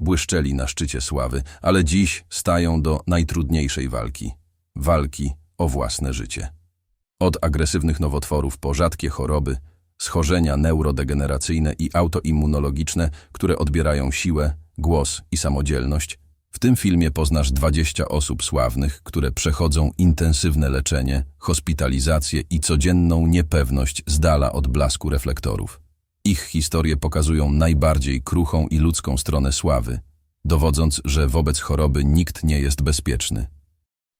błyszczeli na szczycie sławy, ale dziś stają do najtrudniejszej walki walki o własne życie. Od agresywnych nowotworów po rzadkie choroby, schorzenia neurodegeneracyjne i autoimmunologiczne, które odbierają siłę, głos i samodzielność, w tym filmie poznasz 20 osób sławnych, które przechodzą intensywne leczenie, hospitalizację i codzienną niepewność z dala od blasku reflektorów. Ich historie pokazują najbardziej kruchą i ludzką stronę sławy, dowodząc, że wobec choroby nikt nie jest bezpieczny.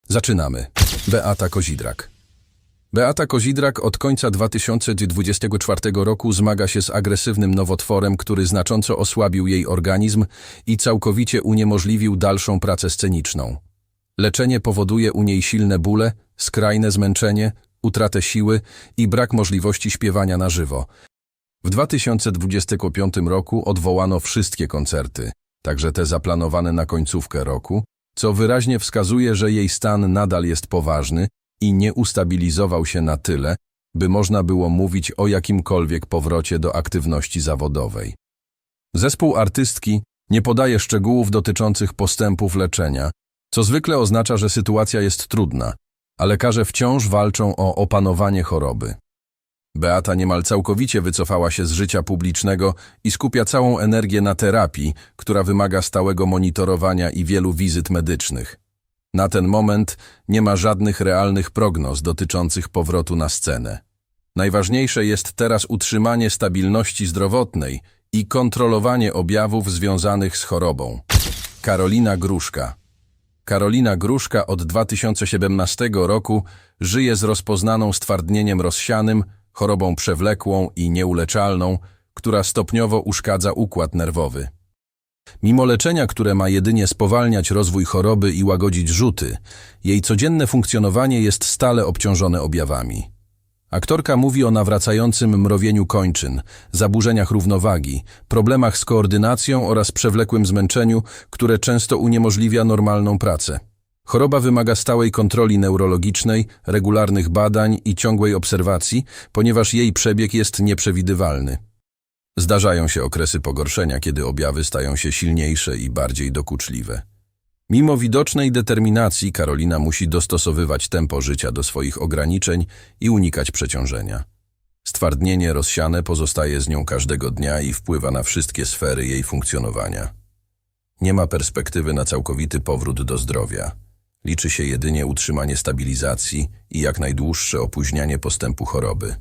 Zaczynamy. Beata Kozidrak. Beata Kozidrak od końca 2024 roku zmaga się z agresywnym nowotworem, który znacząco osłabił jej organizm i całkowicie uniemożliwił dalszą pracę sceniczną. Leczenie powoduje u niej silne bóle, skrajne zmęczenie, utratę siły i brak możliwości śpiewania na żywo. W 2025 roku odwołano wszystkie koncerty, także te zaplanowane na końcówkę roku, co wyraźnie wskazuje, że jej stan nadal jest poważny i nie ustabilizował się na tyle, by można było mówić o jakimkolwiek powrocie do aktywności zawodowej. Zespół artystki nie podaje szczegółów dotyczących postępów leczenia, co zwykle oznacza, że sytuacja jest trudna, a lekarze wciąż walczą o opanowanie choroby. Beata niemal całkowicie wycofała się z życia publicznego i skupia całą energię na terapii, która wymaga stałego monitorowania i wielu wizyt medycznych. Na ten moment nie ma żadnych realnych prognoz dotyczących powrotu na scenę. Najważniejsze jest teraz utrzymanie stabilności zdrowotnej i kontrolowanie objawów związanych z chorobą. Karolina Gruszka Karolina Gruszka od 2017 roku żyje z rozpoznaną stwardnieniem rozsianym, chorobą przewlekłą i nieuleczalną, która stopniowo uszkadza układ nerwowy. Mimo leczenia, które ma jedynie spowalniać rozwój choroby i łagodzić rzuty, jej codzienne funkcjonowanie jest stale obciążone objawami. Aktorka mówi o nawracającym mrowieniu kończyn, zaburzeniach równowagi, problemach z koordynacją oraz przewlekłym zmęczeniu, które często uniemożliwia normalną pracę. Choroba wymaga stałej kontroli neurologicznej, regularnych badań i ciągłej obserwacji, ponieważ jej przebieg jest nieprzewidywalny. Zdarzają się okresy pogorszenia, kiedy objawy stają się silniejsze i bardziej dokuczliwe. Mimo widocznej determinacji Karolina musi dostosowywać tempo życia do swoich ograniczeń i unikać przeciążenia. Stwardnienie rozsiane pozostaje z nią każdego dnia i wpływa na wszystkie sfery jej funkcjonowania. Nie ma perspektywy na całkowity powrót do zdrowia. Liczy się jedynie utrzymanie stabilizacji i jak najdłuższe opóźnianie postępu choroby.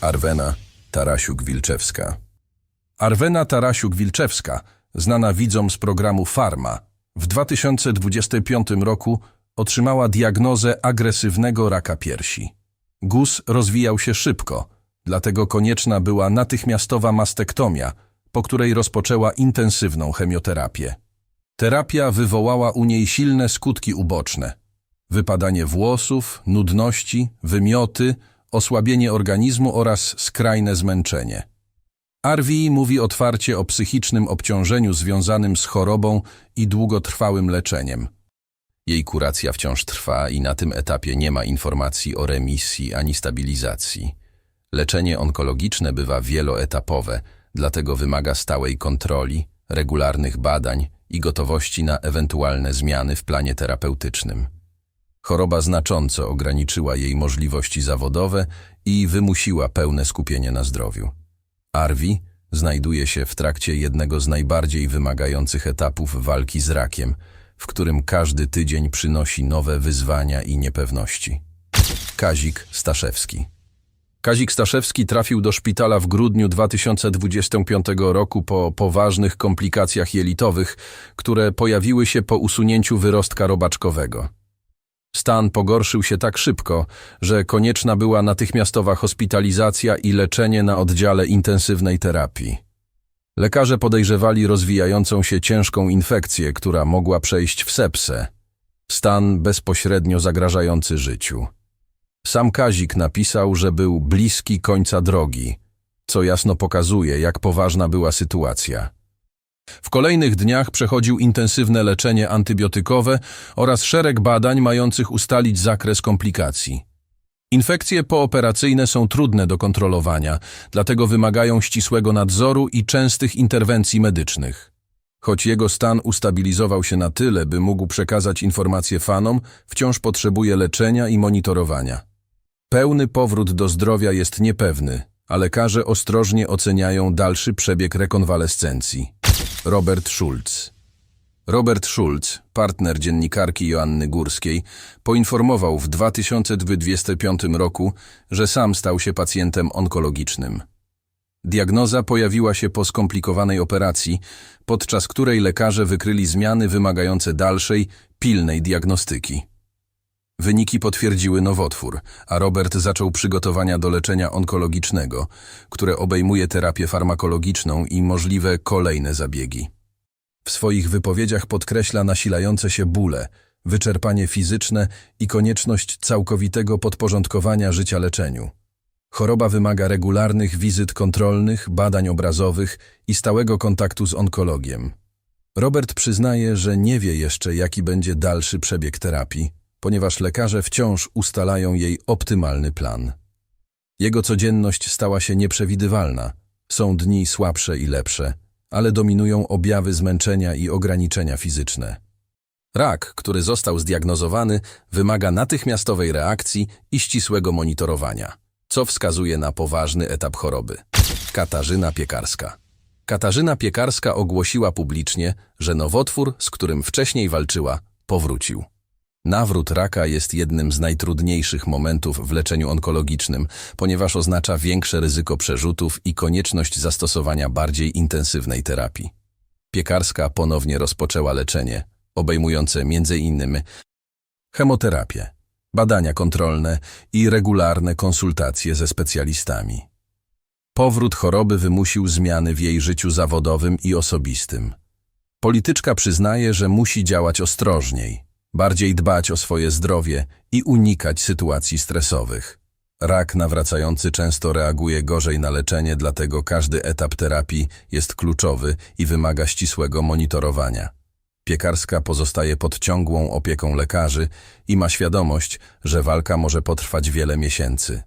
Arwena Tarasiuk-Wilczewska Arwena Tarasiuk-Wilczewska, znana widzom z programu Farma, w 2025 roku otrzymała diagnozę agresywnego raka piersi. Guz rozwijał się szybko, dlatego konieczna była natychmiastowa mastektomia, po której rozpoczęła intensywną chemioterapię. Terapia wywołała u niej silne skutki uboczne. Wypadanie włosów, nudności, wymioty, osłabienie organizmu oraz skrajne zmęczenie. Arwi mówi otwarcie o psychicznym obciążeniu związanym z chorobą i długotrwałym leczeniem. Jej kuracja wciąż trwa i na tym etapie nie ma informacji o remisji ani stabilizacji. Leczenie onkologiczne bywa wieloetapowe, dlatego wymaga stałej kontroli, regularnych badań i gotowości na ewentualne zmiany w planie terapeutycznym. Choroba znacząco ograniczyła jej możliwości zawodowe i wymusiła pełne skupienie na zdrowiu. Arwi znajduje się w trakcie jednego z najbardziej wymagających etapów walki z rakiem, w którym każdy tydzień przynosi nowe wyzwania i niepewności. Kazik Staszewski Kazik Staszewski trafił do szpitala w grudniu 2025 roku po poważnych komplikacjach jelitowych, które pojawiły się po usunięciu wyrostka robaczkowego. Stan pogorszył się tak szybko, że konieczna była natychmiastowa hospitalizacja i leczenie na oddziale intensywnej terapii. Lekarze podejrzewali rozwijającą się ciężką infekcję, która mogła przejść w sepsę. Stan bezpośrednio zagrażający życiu. Sam Kazik napisał, że był bliski końca drogi, co jasno pokazuje, jak poważna była sytuacja. W kolejnych dniach przechodził intensywne leczenie antybiotykowe oraz szereg badań mających ustalić zakres komplikacji. Infekcje pooperacyjne są trudne do kontrolowania, dlatego wymagają ścisłego nadzoru i częstych interwencji medycznych. Choć jego stan ustabilizował się na tyle, by mógł przekazać informacje fanom, wciąż potrzebuje leczenia i monitorowania. Pełny powrót do zdrowia jest niepewny, a lekarze ostrożnie oceniają dalszy przebieg rekonwalescencji. Robert Schulz Robert Schulz, partner dziennikarki Joanny Górskiej, poinformował w 2025 roku, że sam stał się pacjentem onkologicznym. Diagnoza pojawiła się po skomplikowanej operacji, podczas której lekarze wykryli zmiany wymagające dalszej, pilnej diagnostyki. Wyniki potwierdziły nowotwór, a Robert zaczął przygotowania do leczenia onkologicznego, które obejmuje terapię farmakologiczną i możliwe kolejne zabiegi. W swoich wypowiedziach podkreśla nasilające się bóle, wyczerpanie fizyczne i konieczność całkowitego podporządkowania życia leczeniu. Choroba wymaga regularnych wizyt kontrolnych, badań obrazowych i stałego kontaktu z onkologiem. Robert przyznaje, że nie wie jeszcze, jaki będzie dalszy przebieg terapii, ponieważ lekarze wciąż ustalają jej optymalny plan. Jego codzienność stała się nieprzewidywalna. Są dni słabsze i lepsze, ale dominują objawy zmęczenia i ograniczenia fizyczne. Rak, który został zdiagnozowany, wymaga natychmiastowej reakcji i ścisłego monitorowania, co wskazuje na poważny etap choroby. Katarzyna Piekarska Katarzyna Piekarska ogłosiła publicznie, że nowotwór, z którym wcześniej walczyła, powrócił. Nawrót raka jest jednym z najtrudniejszych momentów w leczeniu onkologicznym, ponieważ oznacza większe ryzyko przerzutów i konieczność zastosowania bardziej intensywnej terapii. Piekarska ponownie rozpoczęła leczenie, obejmujące m.in. chemoterapię, badania kontrolne i regularne konsultacje ze specjalistami. Powrót choroby wymusił zmiany w jej życiu zawodowym i osobistym. Polityczka przyznaje, że musi działać ostrożniej, bardziej dbać o swoje zdrowie i unikać sytuacji stresowych. Rak nawracający często reaguje gorzej na leczenie, dlatego każdy etap terapii jest kluczowy i wymaga ścisłego monitorowania. Piekarska pozostaje pod ciągłą opieką lekarzy i ma świadomość, że walka może potrwać wiele miesięcy.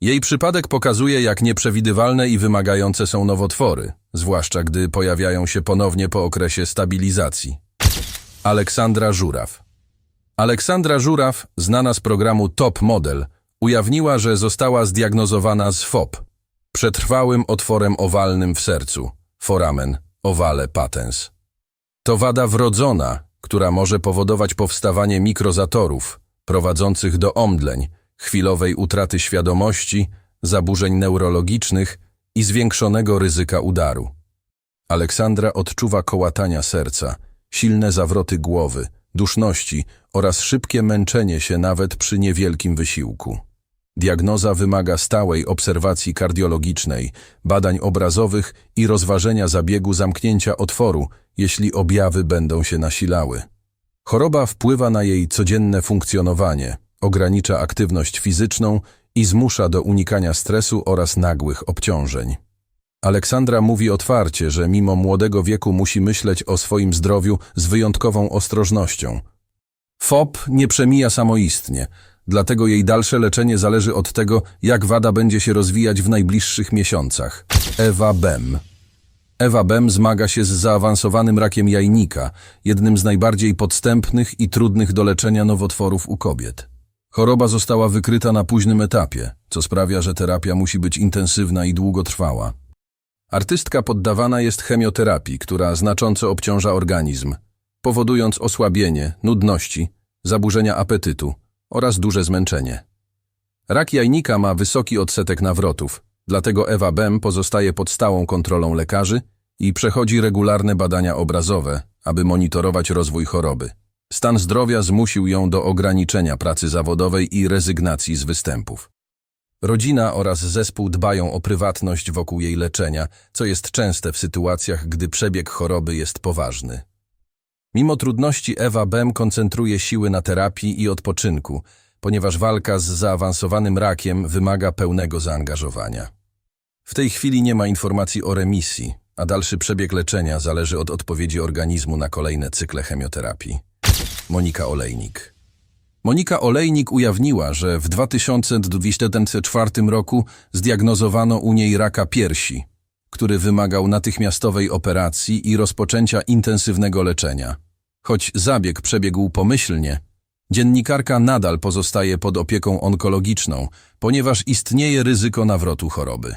Jej przypadek pokazuje, jak nieprzewidywalne i wymagające są nowotwory, zwłaszcza gdy pojawiają się ponownie po okresie stabilizacji. Aleksandra Żuraw Aleksandra Żuraw, znana z programu Top Model, ujawniła, że została zdiagnozowana z FOP, przetrwałym otworem owalnym w sercu, foramen, ovale patens. To wada wrodzona, która może powodować powstawanie mikrozatorów, prowadzących do omdleń, chwilowej utraty świadomości, zaburzeń neurologicznych i zwiększonego ryzyka udaru. Aleksandra odczuwa kołatania serca, silne zawroty głowy, duszności oraz szybkie męczenie się nawet przy niewielkim wysiłku. Diagnoza wymaga stałej obserwacji kardiologicznej, badań obrazowych i rozważenia zabiegu zamknięcia otworu, jeśli objawy będą się nasilały. Choroba wpływa na jej codzienne funkcjonowanie, ogranicza aktywność fizyczną i zmusza do unikania stresu oraz nagłych obciążeń. Aleksandra mówi otwarcie, że mimo młodego wieku musi myśleć o swoim zdrowiu z wyjątkową ostrożnością. FOP nie przemija samoistnie, dlatego jej dalsze leczenie zależy od tego, jak wada będzie się rozwijać w najbliższych miesiącach. Ewa Bem Ewa Bem zmaga się z zaawansowanym rakiem jajnika, jednym z najbardziej podstępnych i trudnych do leczenia nowotworów u kobiet. Choroba została wykryta na późnym etapie, co sprawia, że terapia musi być intensywna i długotrwała. Artystka poddawana jest chemioterapii, która znacząco obciąża organizm, powodując osłabienie, nudności, zaburzenia apetytu oraz duże zmęczenie. Rak jajnika ma wysoki odsetek nawrotów, dlatego Ewa Bem pozostaje pod stałą kontrolą lekarzy i przechodzi regularne badania obrazowe, aby monitorować rozwój choroby. Stan zdrowia zmusił ją do ograniczenia pracy zawodowej i rezygnacji z występów. Rodzina oraz zespół dbają o prywatność wokół jej leczenia, co jest częste w sytuacjach, gdy przebieg choroby jest poważny. Mimo trudności Ewa Bem koncentruje siły na terapii i odpoczynku, ponieważ walka z zaawansowanym rakiem wymaga pełnego zaangażowania. W tej chwili nie ma informacji o remisji, a dalszy przebieg leczenia zależy od odpowiedzi organizmu na kolejne cykle chemioterapii. Monika Olejnik Monika Olejnik ujawniła, że w 2024 roku zdiagnozowano u niej raka piersi, który wymagał natychmiastowej operacji i rozpoczęcia intensywnego leczenia. Choć zabieg przebiegł pomyślnie, dziennikarka nadal pozostaje pod opieką onkologiczną, ponieważ istnieje ryzyko nawrotu choroby.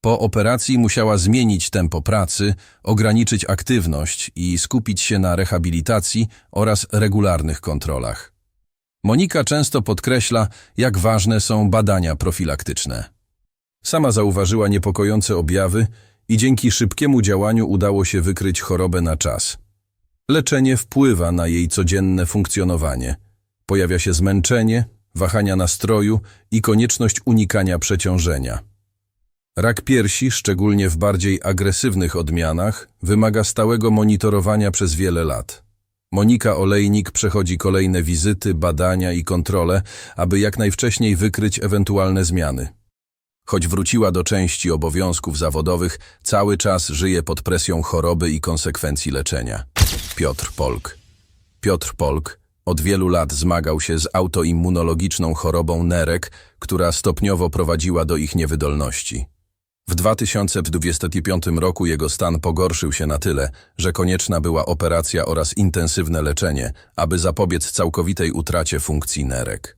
Po operacji musiała zmienić tempo pracy, ograniczyć aktywność i skupić się na rehabilitacji oraz regularnych kontrolach. Monika często podkreśla, jak ważne są badania profilaktyczne. Sama zauważyła niepokojące objawy i dzięki szybkiemu działaniu udało się wykryć chorobę na czas. Leczenie wpływa na jej codzienne funkcjonowanie. Pojawia się zmęczenie, wahania nastroju i konieczność unikania przeciążenia. Rak piersi, szczególnie w bardziej agresywnych odmianach, wymaga stałego monitorowania przez wiele lat. Monika Olejnik przechodzi kolejne wizyty, badania i kontrole, aby jak najwcześniej wykryć ewentualne zmiany. Choć wróciła do części obowiązków zawodowych, cały czas żyje pod presją choroby i konsekwencji leczenia. Piotr Polk Piotr Polk od wielu lat zmagał się z autoimmunologiczną chorobą nerek, która stopniowo prowadziła do ich niewydolności. W 2025 roku jego stan pogorszył się na tyle, że konieczna była operacja oraz intensywne leczenie, aby zapobiec całkowitej utracie funkcji nerek.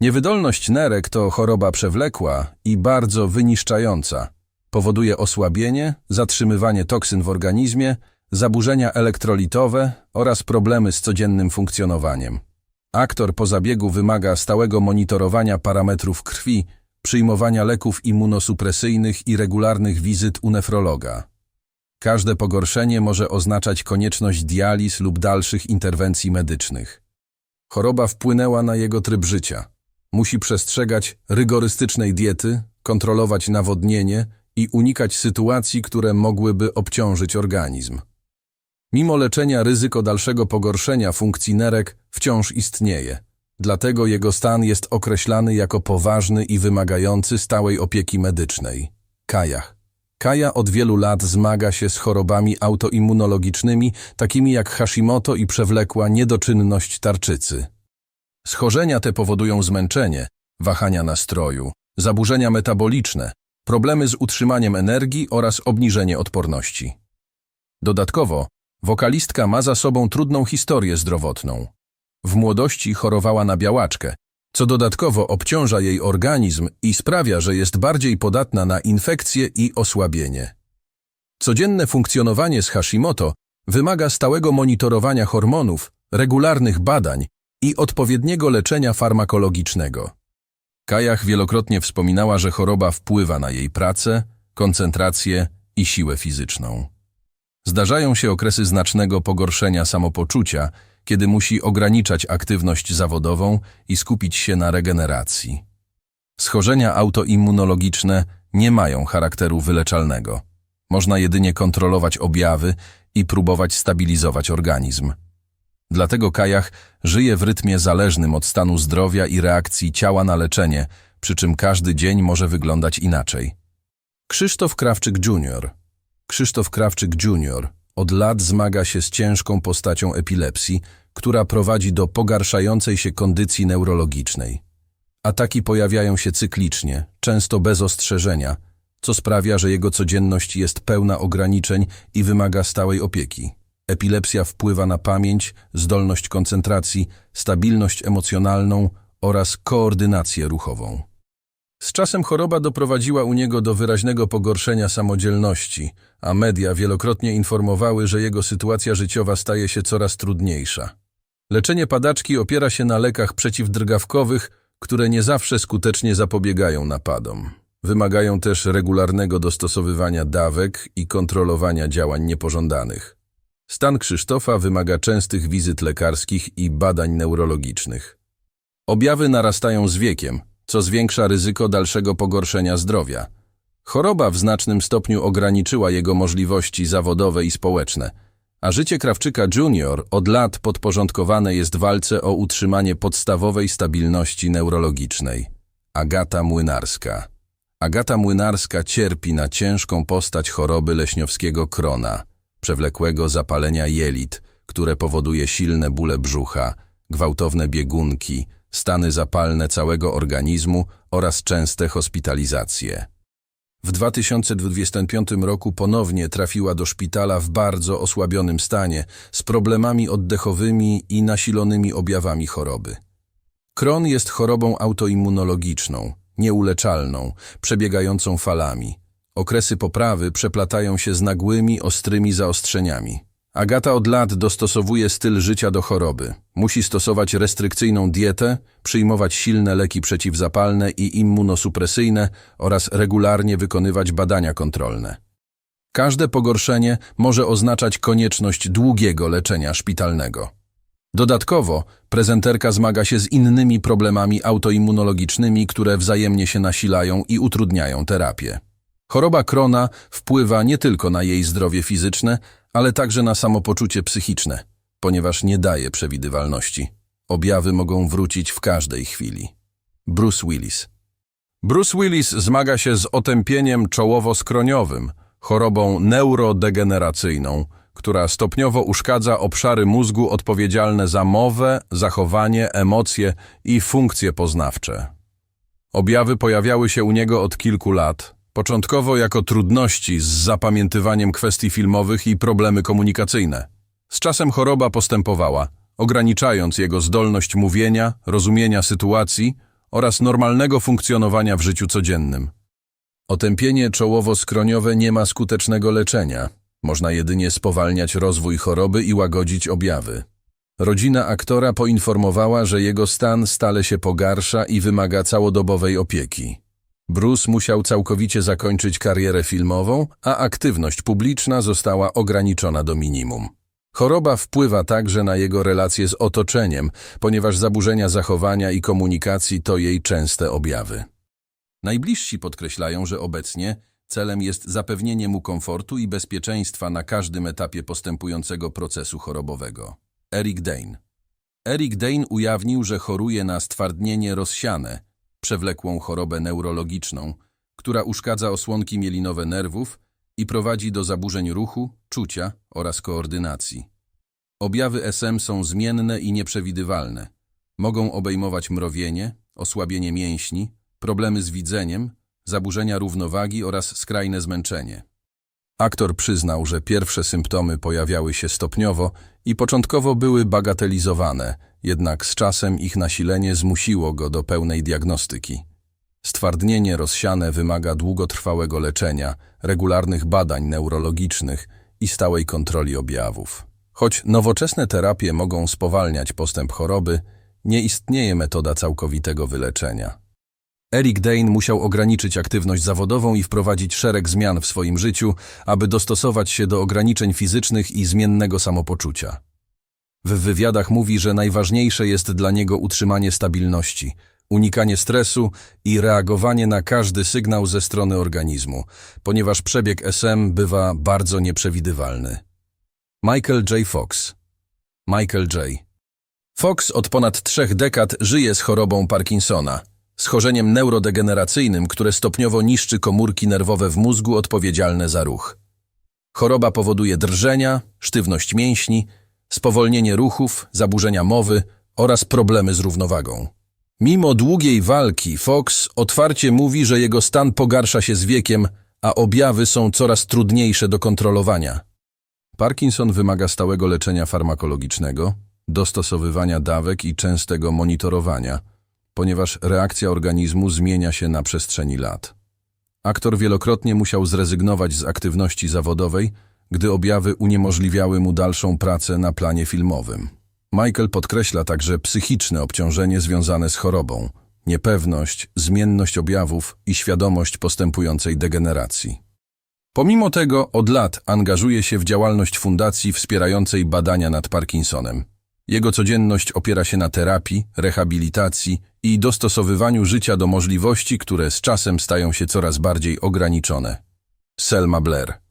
Niewydolność nerek to choroba przewlekła i bardzo wyniszczająca. Powoduje osłabienie, zatrzymywanie toksyn w organizmie, zaburzenia elektrolitowe oraz problemy z codziennym funkcjonowaniem. Aktor po zabiegu wymaga stałego monitorowania parametrów krwi, przyjmowania leków immunosupresyjnych i regularnych wizyt u nefrologa. Każde pogorszenie może oznaczać konieczność dializ lub dalszych interwencji medycznych. Choroba wpłynęła na jego tryb życia. Musi przestrzegać rygorystycznej diety, kontrolować nawodnienie i unikać sytuacji, które mogłyby obciążyć organizm. Mimo leczenia ryzyko dalszego pogorszenia funkcji nerek wciąż istnieje. Dlatego jego stan jest określany jako poważny i wymagający stałej opieki medycznej. Kaja. Kaja od wielu lat zmaga się z chorobami autoimmunologicznymi, takimi jak Hashimoto i przewlekła niedoczynność tarczycy. Schorzenia te powodują zmęczenie, wahania nastroju, zaburzenia metaboliczne, problemy z utrzymaniem energii oraz obniżenie odporności. Dodatkowo, wokalistka ma za sobą trudną historię zdrowotną. W młodości chorowała na białaczkę, co dodatkowo obciąża jej organizm i sprawia, że jest bardziej podatna na infekcje i osłabienie. Codzienne funkcjonowanie z Hashimoto wymaga stałego monitorowania hormonów, regularnych badań i odpowiedniego leczenia farmakologicznego. Kajach wielokrotnie wspominała, że choroba wpływa na jej pracę, koncentrację i siłę fizyczną. Zdarzają się okresy znacznego pogorszenia samopoczucia, kiedy musi ograniczać aktywność zawodową i skupić się na regeneracji. Schorzenia autoimmunologiczne nie mają charakteru wyleczalnego. Można jedynie kontrolować objawy i próbować stabilizować organizm. Dlatego Kajach żyje w rytmie zależnym od stanu zdrowia i reakcji ciała na leczenie, przy czym każdy dzień może wyglądać inaczej. Krzysztof Krawczyk Jr. Krzysztof Krawczyk Jr. od lat zmaga się z ciężką postacią epilepsji, która prowadzi do pogarszającej się kondycji neurologicznej. Ataki pojawiają się cyklicznie, często bez ostrzeżenia, co sprawia, że jego codzienność jest pełna ograniczeń i wymaga stałej opieki. Epilepsja wpływa na pamięć, zdolność koncentracji, stabilność emocjonalną oraz koordynację ruchową. Z czasem choroba doprowadziła u niego do wyraźnego pogorszenia samodzielności, a media wielokrotnie informowały, że jego sytuacja życiowa staje się coraz trudniejsza. Leczenie padaczki opiera się na lekach przeciwdrgawkowych, które nie zawsze skutecznie zapobiegają napadom. Wymagają też regularnego dostosowywania dawek i kontrolowania działań niepożądanych. Stan Krzysztofa wymaga częstych wizyt lekarskich i badań neurologicznych. Objawy narastają z wiekiem, co zwiększa ryzyko dalszego pogorszenia zdrowia. Choroba w znacznym stopniu ograniczyła jego możliwości zawodowe i społeczne, a życie Krawczyka Junior od lat podporządkowane jest walce o utrzymanie podstawowej stabilności neurologicznej. Agata Młynarska Agata Młynarska cierpi na ciężką postać choroby leśniowskiego krona – przewlekłego zapalenia jelit, które powoduje silne bóle brzucha, gwałtowne biegunki, stany zapalne całego organizmu oraz częste hospitalizacje. W 2025 roku ponownie trafiła do szpitala w bardzo osłabionym stanie, z problemami oddechowymi i nasilonymi objawami choroby. Kron jest chorobą autoimmunologiczną, nieuleczalną, przebiegającą falami. Okresy poprawy przeplatają się z nagłymi, ostrymi zaostrzeniami. Agata od lat dostosowuje styl życia do choroby. Musi stosować restrykcyjną dietę, przyjmować silne leki przeciwzapalne i immunosupresyjne oraz regularnie wykonywać badania kontrolne. Każde pogorszenie może oznaczać konieczność długiego leczenia szpitalnego. Dodatkowo prezenterka zmaga się z innymi problemami autoimmunologicznymi, które wzajemnie się nasilają i utrudniają terapię. Choroba Krona wpływa nie tylko na jej zdrowie fizyczne, ale także na samopoczucie psychiczne, ponieważ nie daje przewidywalności. Objawy mogą wrócić w każdej chwili. Bruce Willis Bruce Willis zmaga się z otępieniem czołowo-skroniowym, chorobą neurodegeneracyjną, która stopniowo uszkadza obszary mózgu odpowiedzialne za mowę, zachowanie, emocje i funkcje poznawcze. Objawy pojawiały się u niego od kilku lat, początkowo jako trudności z zapamiętywaniem kwestii filmowych i problemy komunikacyjne. Z czasem choroba postępowała, ograniczając jego zdolność mówienia, rozumienia sytuacji oraz normalnego funkcjonowania w życiu codziennym. Otępienie czołowo-skroniowe nie ma skutecznego leczenia. Można jedynie spowalniać rozwój choroby i łagodzić objawy. Rodzina aktora poinformowała, że jego stan stale się pogarsza i wymaga całodobowej opieki. Bruce musiał całkowicie zakończyć karierę filmową, a aktywność publiczna została ograniczona do minimum. Choroba wpływa także na jego relacje z otoczeniem, ponieważ zaburzenia zachowania i komunikacji to jej częste objawy. Najbliżsi podkreślają, że obecnie celem jest zapewnienie mu komfortu i bezpieczeństwa na każdym etapie postępującego procesu chorobowego. Eric Dane Eric Dane ujawnił, że choruje na stwardnienie rozsiane, przewlekłą chorobę neurologiczną, która uszkadza osłonki mielinowe nerwów i prowadzi do zaburzeń ruchu, czucia oraz koordynacji. Objawy SM są zmienne i nieprzewidywalne. Mogą obejmować mrowienie, osłabienie mięśni, problemy z widzeniem, zaburzenia równowagi oraz skrajne zmęczenie. Aktor przyznał, że pierwsze symptomy pojawiały się stopniowo i początkowo były bagatelizowane, jednak z czasem ich nasilenie zmusiło go do pełnej diagnostyki. Stwardnienie rozsiane wymaga długotrwałego leczenia, regularnych badań neurologicznych i stałej kontroli objawów. Choć nowoczesne terapie mogą spowalniać postęp choroby, nie istnieje metoda całkowitego wyleczenia. Eric Dane musiał ograniczyć aktywność zawodową i wprowadzić szereg zmian w swoim życiu, aby dostosować się do ograniczeń fizycznych i zmiennego samopoczucia. W wywiadach mówi, że najważniejsze jest dla niego utrzymanie stabilności, unikanie stresu i reagowanie na każdy sygnał ze strony organizmu, ponieważ przebieg SM bywa bardzo nieprzewidywalny. Michael J. Fox Michael J. Fox od ponad trzech dekad żyje z chorobą Parkinsona, schorzeniem neurodegeneracyjnym, które stopniowo niszczy komórki nerwowe w mózgu odpowiedzialne za ruch. Choroba powoduje drżenia, sztywność mięśni, spowolnienie ruchów, zaburzenia mowy oraz problemy z równowagą. Mimo długiej walki, Fox otwarcie mówi, że jego stan pogarsza się z wiekiem, a objawy są coraz trudniejsze do kontrolowania. Parkinson wymaga stałego leczenia farmakologicznego, dostosowywania dawek i częstego monitorowania, ponieważ reakcja organizmu zmienia się na przestrzeni lat. Aktor wielokrotnie musiał zrezygnować z aktywności zawodowej, gdy objawy uniemożliwiały mu dalszą pracę na planie filmowym. Michael podkreśla także psychiczne obciążenie związane z chorobą, niepewność, zmienność objawów i świadomość postępującej degeneracji. Pomimo tego od lat angażuje się w działalność fundacji wspierającej badania nad Parkinsonem. Jego codzienność opiera się na terapii, rehabilitacji i dostosowywaniu życia do możliwości, które z czasem stają się coraz bardziej ograniczone. Selma Blair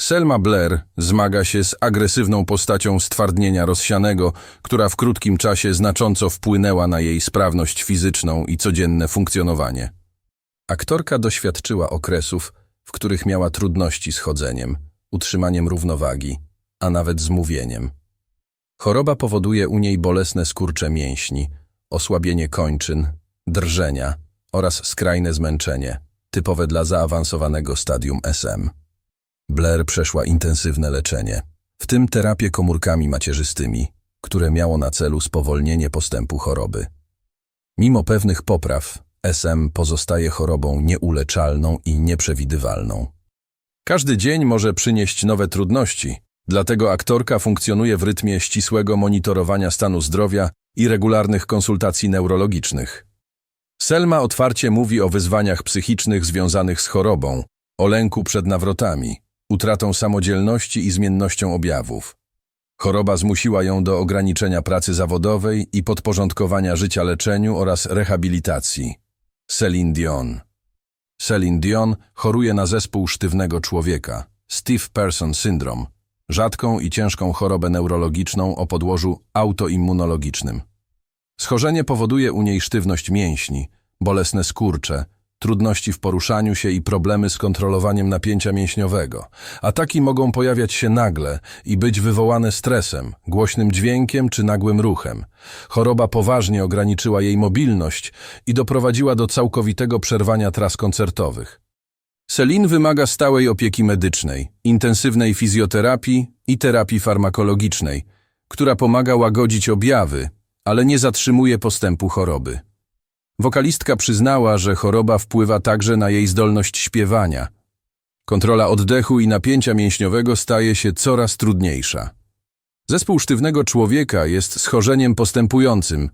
Selma Blair zmaga się z agresywną postacią stwardnienia rozsianego, która w krótkim czasie znacząco wpłynęła na jej sprawność fizyczną i codzienne funkcjonowanie. Aktorka doświadczyła okresów, w których miała trudności z chodzeniem, utrzymaniem równowagi, a nawet z mówieniem. Choroba powoduje u niej bolesne skurcze mięśni, osłabienie kończyn, drżenia oraz skrajne zmęczenie, typowe dla zaawansowanego stadium SM. Blair przeszła intensywne leczenie, w tym terapię komórkami macierzystymi, które miało na celu spowolnienie postępu choroby. Mimo pewnych popraw, SM pozostaje chorobą nieuleczalną i nieprzewidywalną. Każdy dzień może przynieść nowe trudności, dlatego aktorka funkcjonuje w rytmie ścisłego monitorowania stanu zdrowia i regularnych konsultacji neurologicznych. Selma otwarcie mówi o wyzwaniach psychicznych związanych z chorobą, o lęku przed nawrotami, utratą samodzielności i zmiennością objawów. Choroba zmusiła ją do ograniczenia pracy zawodowej i podporządkowania życia leczeniu oraz rehabilitacji. Celine Dion Celine Dion choruje na zespół sztywnego człowieka, Stiff Person Syndrome, rzadką i ciężką chorobę neurologiczną o podłożu autoimmunologicznym. Schorzenie powoduje u niej sztywność mięśni, bolesne skurcze, trudności w poruszaniu się i problemy z kontrolowaniem napięcia mięśniowego. Ataki mogą pojawiać się nagle i być wywołane stresem, głośnym dźwiękiem czy nagłym ruchem. Choroba poważnie ograniczyła jej mobilność i doprowadziła do całkowitego przerwania tras koncertowych. Selin wymaga stałej opieki medycznej, intensywnej fizjoterapii i terapii farmakologicznej, która pomaga łagodzić objawy, ale nie zatrzymuje postępu choroby. Wokalistka przyznała, że choroba wpływa także na jej zdolność śpiewania. Kontrola oddechu i napięcia mięśniowego staje się coraz trudniejsza. Zespół sztywnego człowieka jest schorzeniem postępującym,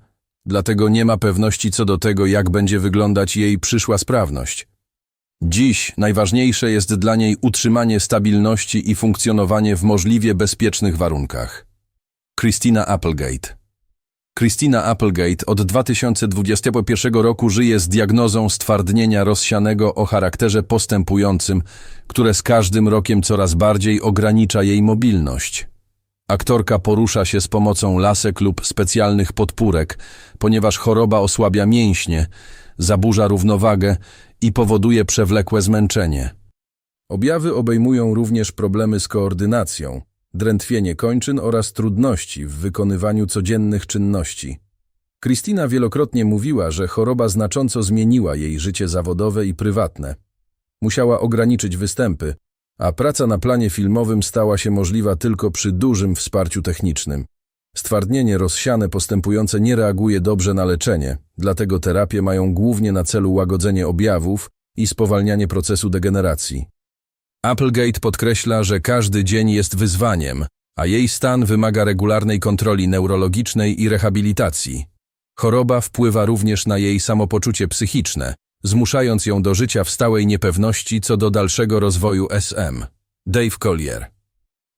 dlatego nie ma pewności co do tego, jak będzie wyglądać jej przyszła sprawność. Dziś najważniejsze jest dla niej utrzymanie stabilności i funkcjonowanie w możliwie bezpiecznych warunkach. Christina Applegate Christina Applegate od 2021 roku żyje z diagnozą stwardnienia rozsianego o charakterze postępującym, które z każdym rokiem coraz bardziej ogranicza jej mobilność. Aktorka porusza się z pomocą lasek lub specjalnych podpórek, ponieważ choroba osłabia mięśnie, zaburza równowagę i powoduje przewlekłe zmęczenie. Objawy obejmują również problemy z koordynacją, drętwienie kończyn oraz trudności w wykonywaniu codziennych czynności. Kristina wielokrotnie mówiła, że choroba znacząco zmieniła jej życie zawodowe i prywatne. Musiała ograniczyć występy, a praca na planie filmowym stała się możliwa tylko przy dużym wsparciu technicznym. Stwardnienie rozsiane postępujące nie reaguje dobrze na leczenie, dlatego terapie mają głównie na celu łagodzenie objawów i spowalnianie procesu degeneracji. Applegate podkreśla, że każdy dzień jest wyzwaniem, a jej stan wymaga regularnej kontroli neurologicznej i rehabilitacji. Choroba wpływa również na jej samopoczucie psychiczne, zmuszając ją do życia w stałej niepewności co do dalszego rozwoju SM. Dave Collier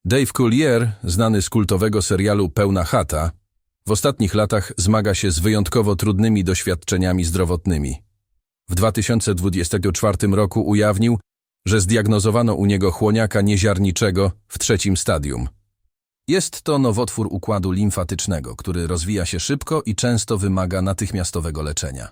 Dave Collier, znany z kultowego serialu Pełna chata, w ostatnich latach zmaga się z wyjątkowo trudnymi doświadczeniami zdrowotnymi. W 2024 roku ujawnił, że zdiagnozowano u niego chłoniaka nieziarniczego w trzecim stadium. Jest to nowotwór układu limfatycznego, który rozwija się szybko i często wymaga natychmiastowego leczenia.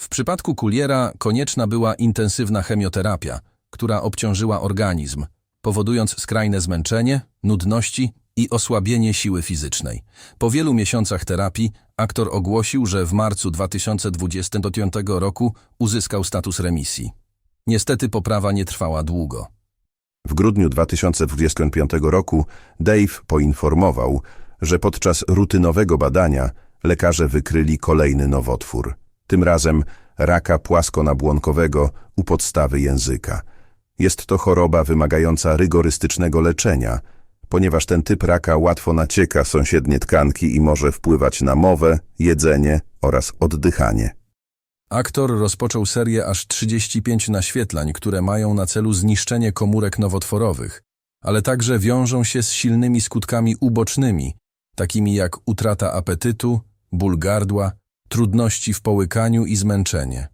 W przypadku kuliera konieczna była intensywna chemioterapia, która obciążyła organizm, powodując skrajne zmęczenie, nudności i osłabienie siły fizycznej. Po wielu miesiącach terapii aktor ogłosił, że w marcu 2025 roku uzyskał status remisji. Niestety poprawa nie trwała długo. W grudniu 2025 roku Dave poinformował, że podczas rutynowego badania lekarze wykryli kolejny nowotwór. Tym razem raka płaskonabłonkowego u podstawy języka. Jest to choroba wymagająca rygorystycznego leczenia, ponieważ ten typ raka łatwo nacieka sąsiednie tkanki i może wpływać na mowę, jedzenie oraz oddychanie. Aktor rozpoczął serię aż 35 naświetlań, które mają na celu zniszczenie komórek nowotworowych, ale także wiążą się z silnymi skutkami ubocznymi, takimi jak utrata apetytu, ból gardła, trudności w połykaniu i zmęczenie.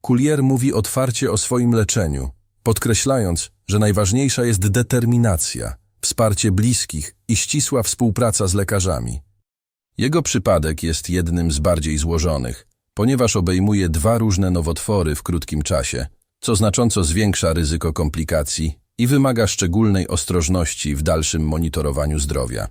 Kulier mówi otwarcie o swoim leczeniu, podkreślając, że najważniejsza jest determinacja, wsparcie bliskich i ścisła współpraca z lekarzami. Jego przypadek jest jednym z bardziej złożonych, ponieważ obejmuje dwa różne nowotwory w krótkim czasie, co znacząco zwiększa ryzyko komplikacji i wymaga szczególnej ostrożności w dalszym monitorowaniu zdrowia.